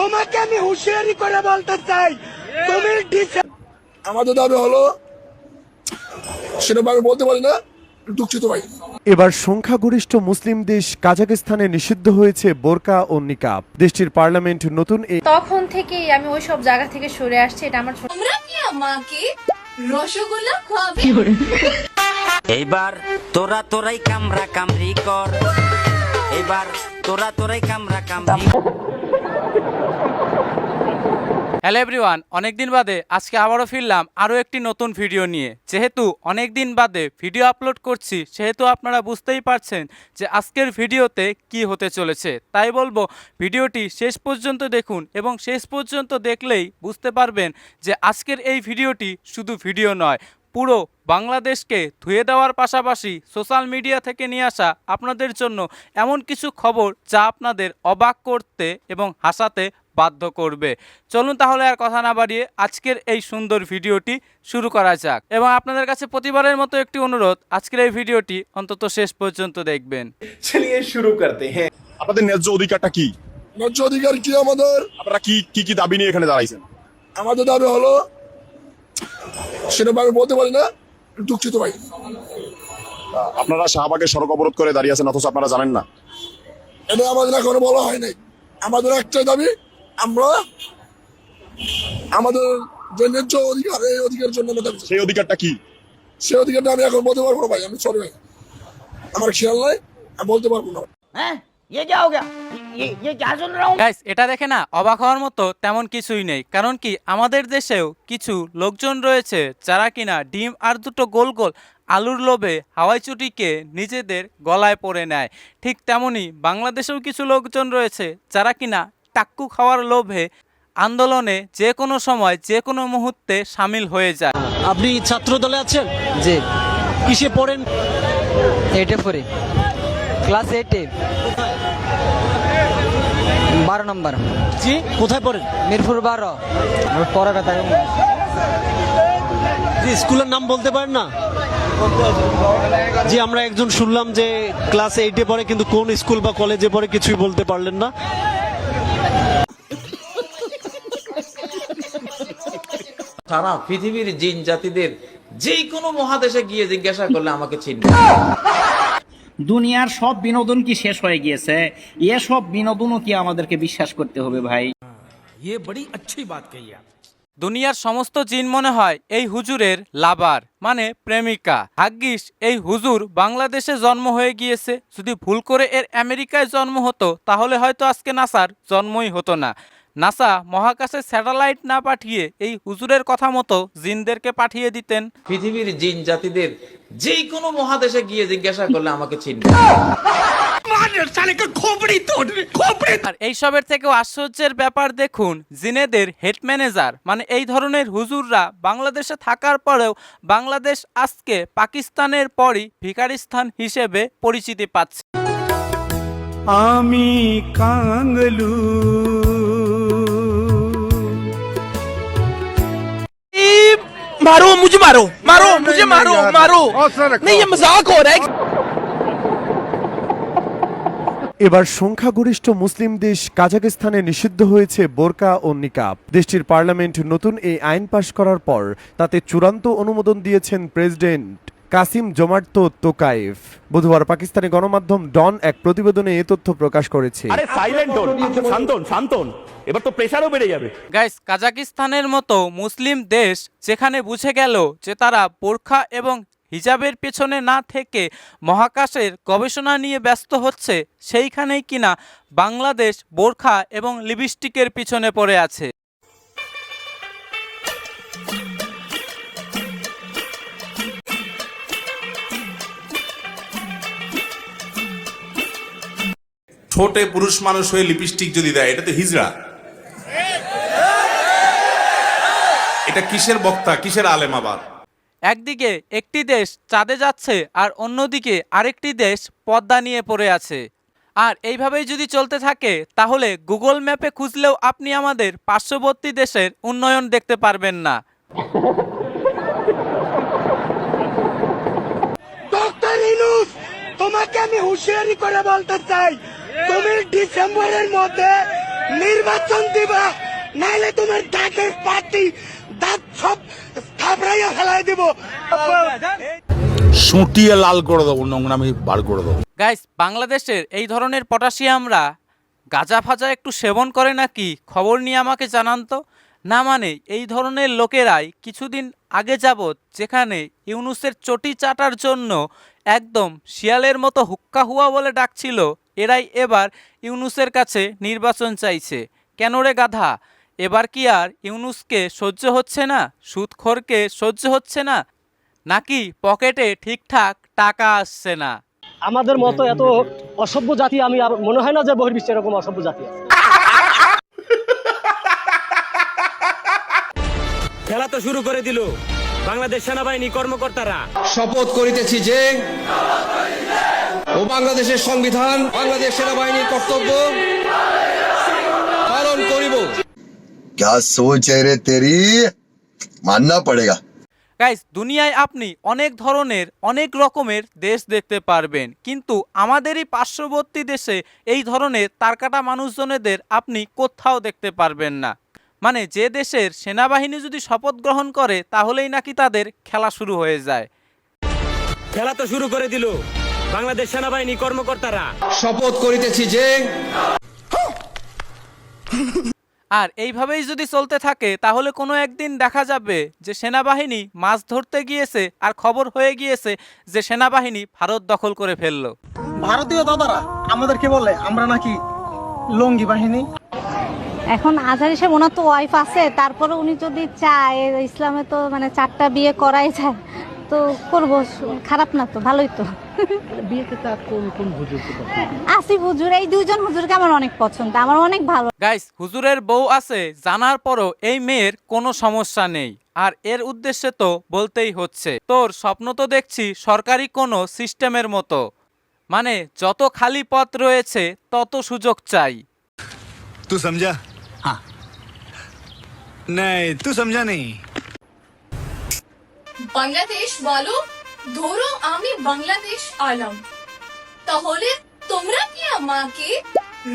তোমাকে আমি হুঁশিয়ারি করে বলতে চাই। তুমি আমাদের দাবি হলো সেটা আমি বলতে পারি না দুঃখিত ভাই। এবার সংখ্যাগরিষ্ঠ মুসলিম দেশ কাজাকিস্তানে নিষিদ্ধ হয়েছে বোরকা ও নিকাব। দেশটির পার্লামেন্ট নতুন তখন থেকেই আমি ওই সব জায়গা থেকে সরে আসছি এটা আমার ছোট তোমরা কি আমাকে রসগোল্লা খাওয়াবে? এইবার তোরা তোরাই কামরা কামড়ি কর। এবার তোরা তোরাই কামরা কামড়ি হ্যালো এভরিওয়ান অনেকদিন বাদে আজকে আবারও ফিরলাম আরও একটি নতুন ভিডিও নিয়ে। যেহেতু অনেক দিন বাদে ভিডিও আপলোড করছি, সেহেতু আপনারা বুঝতেই পারছেন যে আজকের ভিডিওতে কি হতে চলেছে। তাই বলব, ভিডিওটি শেষ পর্যন্ত দেখুন এবং শেষ পর্যন্ত দেখলেই বুঝতে পারবেন যে আজকের এই ভিডিওটি শুধু ভিডিও নয় পুরো বাংলাদেশকে ধুয়ে দেওয়ার পাশাপাশি সোশ্যাল মিডিয়া থেকে নিয়ে আসা আপনাদের জন্য এমন কিছু খবর যা আপনাদের অবাক করতে এবং হাসাতে বাধ্য করবে। চলুন তাহলে আর কথা না বাড়িয়ে আজকের এই সুন্দর ভিডিওটি শুরু করা যাক। এবং আপনাদের কাছে প্রতিবারের মতো একটি অনুরোধ আজকের এই ভিডিওটি অন্তত শেষ পর্যন্ত দেখবেন। চলিয়ে শুরু করতে হ্যাঁ। আপনাদের ন্যায্য অধিকারটা কি? ন্যায্য অধিকার কি আমাদের? আপনারা কি কি দাবি নিয়ে এখানে দাঁড়াইছেন? আমাদের দাবি হলো সেটা আমি বলতে পারি না দুঃখিত ভাই। আপনারা শাহবাগে সড়ক অবরোধ করে দাঁড়িয়ে আছেন অথচ আপনারা জানেন না। এটা আমাদের এখনও বলা হয় নাই। আমাদের একটাই দাবি আমরা আমাদের যে ন্যায্য অধিকার এই অধিকারের জন্য আমরা দাবি সেই অধিকারটা কি? সেই অধিকারটা আমি এখন বলতে পারব না ভাই আমি সরি ভাই। আমার খেয়াল নাই আমি বলতে পারব না। গাইস এটা দেখে না অবাক হওয়ার মতো তেমন কিছুই নেই। কারণ কি আমাদের দেশেও কিছু লোকজন রয়েছে যারা কিনা ডিম আর দুটো গোল গোল আলুর লোভে হাওয়াই চুটিকে নিজেদের গলায় পরে নেয়। ঠিক তেমনি বাংলাদেশেও কিছু লোকজন রয়েছে যারা কিনা টাক্কু খাওয়ার লোভে আন্দোলনে যে কোনো সময় যে কোনো মুহূর্তে সামিল হয়ে যায়। আপনি ছাত্র দলে আছেন? জি। কিসে পড়েন? এইটে পড়ি। ক্লাস এইটে বারো নম্বর। জি কোথায় পড়েন? মিরপুর বারো। পরে কথা জি স্কুলের নাম বলতে পারেন না? জি আমরা একজন শুনলাম যে ক্লাস এইটে পড়ে কিন্তু কোন স্কুল বা কলেজে পড়ে কিছুই বলতে পারলেন না। সারা পৃথিবীর জিন জাতিদের যে কোনো মহাদেশে গিয়ে জিজ্ঞাসা করলে আমাকে চিনবে। দুনিয়ার সব বিনোদন কি শেষ হয়ে গিয়েছে? এসব বিনোদনও কি আমাদেরকে বিশ্বাস করতে হবে ভাই? দুনিয়ার সমস্ত জিন মনে হয় এই হুজুরের লাভার মানে প্রেমিকা। ভাগ্যিস এই হুজুর বাংলাদেশে জন্ম হয়ে গিয়েছে। যদি ভুল করে এর আমেরিকায় জন্ম হতো, তাহলে হয়তো আজকে নাসার জন্মই হতো না। নাসা মহাকাশে স্যাটেলাইট না পাঠিয়ে এই হুজুরের কথা মতো জিনদেরকে পাঠিয়ে দিতেন। পৃথিবীর জিন জাতিদের যে কোনো মহাদেশে গিয়ে জিজ্ঞাসা করলে আমাকে চিনবে। আর এইসবের থেকেও আশ্চর্যের ব্যাপার দেখুন জিনেদের হেড ম্যানেজার মানে এই ধরনের হুজুররা বাংলাদেশে থাকার পরেও বাংলাদেশ আজকে পাকিস্তানের পরই ভিকারিস্তান হিসেবে পরিচিতি পাচ্ছে। আমি কাঙ্গলু मारो मुझे मारो मारो मुझे मारो मारो नहीं ये मजाक हो रहा है এবার সংখ্যাগরিষ্ঠ মুসলিম দেশ কাজাকিস্তানে নিষিদ্ধ হয়েছে বোরকা ও নিকাব দেশটির পার্লামেন্ট নতুন এই আইন পাশ করার পর তাতে চূড়ান্ত অনুমোদন দিয়েছেন প্রেসিডেন্ট কাসিম জোমার্তো তোকায়েফ। বুধবার পাকিস্তানি গণমাধ্যম ডন এক প্রতিবেদনে এ তথ্য প্রকাশ করেছে। আরে সাইলেন্ট হন শান্তন শান্তন। এবার তো প্রেসারও বেড়ে যাবে। গাইস কাজাকিস্তানের মতো মুসলিম দেশ যেখানে বুঝে গেল যে তারা বোরখা এবং হিজাবের পেছনে না থেকে মহাকাশের গবেষণা নিয়ে ব্যস্ত হচ্ছে সেইখানেই কিনা বাংলাদেশ বোরখা এবং লিপস্টিকের পিছনে পড়ে আছে। ঠোঁটে পুরুষ মানুষ হয়ে লিপস্টিক যদি দেয় এটা তো হিজড়া। এটা কিসের বক্তা কিসের আলেম আবার একদিকে একটি দেশ চাঁদে যাচ্ছে আর অন্যদিকে আরেকটি দেশ পদ্মা নিয়ে পড়ে আছে। আর এইভাবেই যদি চলতে থাকে তাহলে গুগল ম্যাপে খুঁজলেও আপনি আমাদের পার্শ্ববর্তী দেশের উন্নয়ন দেখতে পারবেন না। তোমাকে আমি হুঁশিয়ারি করে বলতে চাই তুমি ডিসেম্বরের মধ্যে নির্বাচন দিবা নাইলে তোমার দাঁতের পাটি দাঁত সব থাপড়াইয়া ফেলাই দিব। সুটিয়ে লাল করে দেবো নোংরামি বার করে দেবো। গাইস বাংলাদেশের এই ধরনের পটাশিয়ামরা গাঁজা ফাজা একটু সেবন করে নাকি? খবর নিয়ে আমাকে জানান তো। না মানে এই ধরনের লোকেরাই কিছুদিন আগে যাবৎ যেখানে ইউনুসের চটি চাটার জন্য একদম শিয়ালের মতো হুক্কা হুয়া বলে ডাকছিল এরাই এবার ইউনুসের কাছে নির্বাচন চাইছে। কেন রে গাধা? এবার কি আর ইউনুসকে সহ্য হচ্ছে না? সুদখোরকে সহ্য হচ্ছে না? নাকি পকেটে ঠিকঠাক টাকা আসছে না? আমাদের মতো এত অসভ্য জাতি আমি আর মনে হয় না যে বহির্বিশ্বে এরকম অসভ্য জাতি আছে। খেলা তো শুরু করে দিল। বাংলাদেশ সেনাবাহিনী কর্মকর্তারা। শপথ করিতেছি যে ও বাংলাদেশের সংবিধান বাংলাদেশ সেনাবাহিনীর কর্তব্য পালন করিব क्या सोच है रे तेरी मानना पड़ेगा গাইস দুনিয়ায় আপনি অনেক ধরনের অনেক রকমের দেশ দেখতে পারবেন কিন্তু আমাদেরই পার্শ্ববর্তী দেশে এই ধরনের তারকাটা মানুষজনেদের আপনি কোথাও দেখতে পারবেন না মানে যে দেশের সেনাবাহিনী যদি শপথ গ্রহণ করে তাহলেই নাকি তাদের খেলা শুরু হয়ে যায় খেলা তো শুরু করে দিল বাংলাদেশ সেনাবাহিনী কর্মকর্তারা। শপথ করিতেছি যে আর এইভাবেই যদি চলতে থাকে তাহলে কোনো একদিন দেখা যাবে যে সেনাবাহিনী মাছ ধরতে গিয়েছে আর খবর হয়ে গিয়েছে যে সেনাবাহিনী ভারত দখল করে ফেলল। ভারতীয় দাদারা আমাদেরকে বলে আমরা নাকি লঙ্গি বাহিনী। এখন আজহার হিসেবে ওনার তো ওয়াইফ আছে তারপরে উনি যদি চায় ইসলামে তো মানে চারটা বিয়ে করাই যায়। তো করব খারাপ না তো ভালোই তো। বিয়েতে হুজুর আসি হুজুর এই দুজন হুজুরকে আমার অনেক পছন্দ আমার অনেক ভালো। গাইস হুজুরের বউ আছে জানার পরও এই মেয়ের কোনো সমস্যা নেই। আর এর উদ্দেশ্যে তো বলতেই হচ্ছে তোর স্বপ্ন তো দেখছি সরকারি কোনো সিস্টেমের মতো। মানে যত খালি পথ রয়েছে তত সুযোগ চাই। তুই সমঝা হ্যাঁ নাই তুই সমঝা নেই বাংলাদেশ বলো ধরো আমি বাংলাদেশ আলাম। তাহলে তোমরা কি আমাকে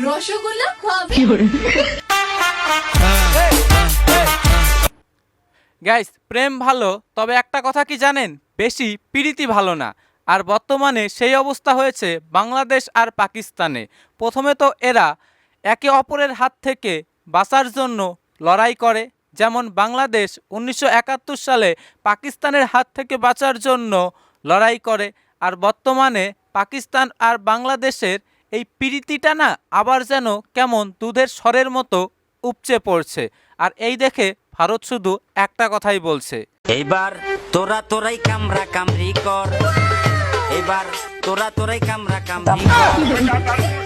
রসগোল্লা খাওয়াবে? গাইস প্রেম ভালো তবে একটা কথা কি জানেন? বেশি পিরিতি ভালো না। আর বর্তমানে সেই অবস্থা হয়েছে বাংলাদেশ আর পাকিস্তানে। প্রথমে তো এরা একে অপরের হাত থেকে বাঁচার জন্য লড়াই করে যেমন বাংলাদেশ উনিশশো একাত্তর সালে পাকিস্তানের হাত থেকে বাঁচার জন্য লড়াই করে, আর বর্তমানে পাকিস্তান আর বাংলাদেশের এই পিরিতিটা না আবার যেন কেমন দুধের স্বরের মতো উপচে পড়ছে। আর এই দেখে ভারত শুধু একটা কথাই বলছে। এইবার তোরা তোরাই কামরা কামরি কর। এবার তোরা তোরাই কামরা কামরি কর।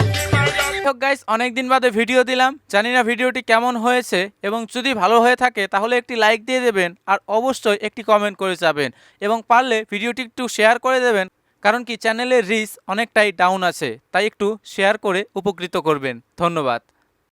গাইস অনেক দিন বাদে ভিডিও দিলাম। জানি না ভিডিওটি কেমন হয়েছে এবং যদি ভালো হয়ে থাকে, তাহলে একটি লাইক দিয়ে দেবেন আর অবশ্যই একটি কমেন্ট করে যাবেন। এবং পারলে ভিডিওটি একটু শেয়ার করে দেবেন, কারণ কি চ্যানেলের রিচ অনেকটাই ডাউন আছে, তাই একটু শেয়ার করে উপকৃত করবেন। ধন্যবাদ।